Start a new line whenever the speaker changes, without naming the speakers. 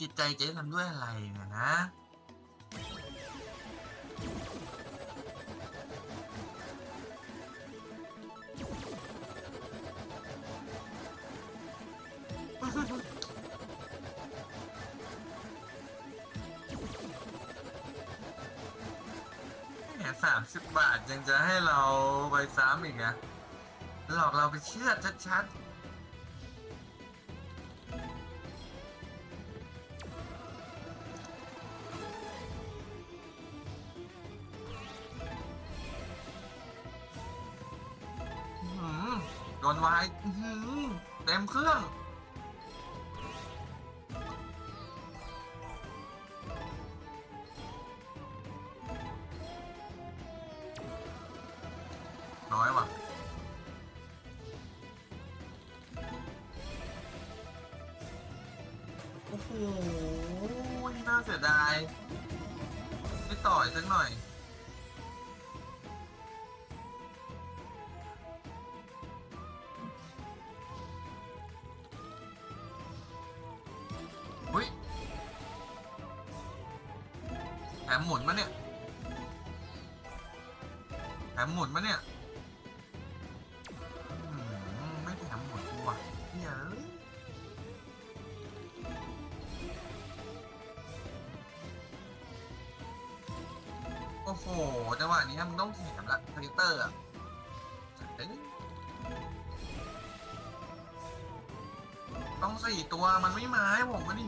ติดใจเจ๊ทำด้วยอะไรเนี่ยนะแหมสามสิบบาทยังจะให้เราไปซ้ำอีกอะหลอกเราไปเชื่อชัดๆ โดนวายเต็มเครื่อง น้อยว่ะโอ้โหน่าเสียดาย ไม่ต่อยสักหน่อย แถมหมุนมาเนี่ยแถมหมุนมาเนี่ยไม่แถมหมดกูว่ะเฮียเอ้ยโอ้โหจังหวะนี้มึงต้องแถมละทวิตเตอร์อะต้องสี่ตัวมันไม่มาให้ผมมาดิ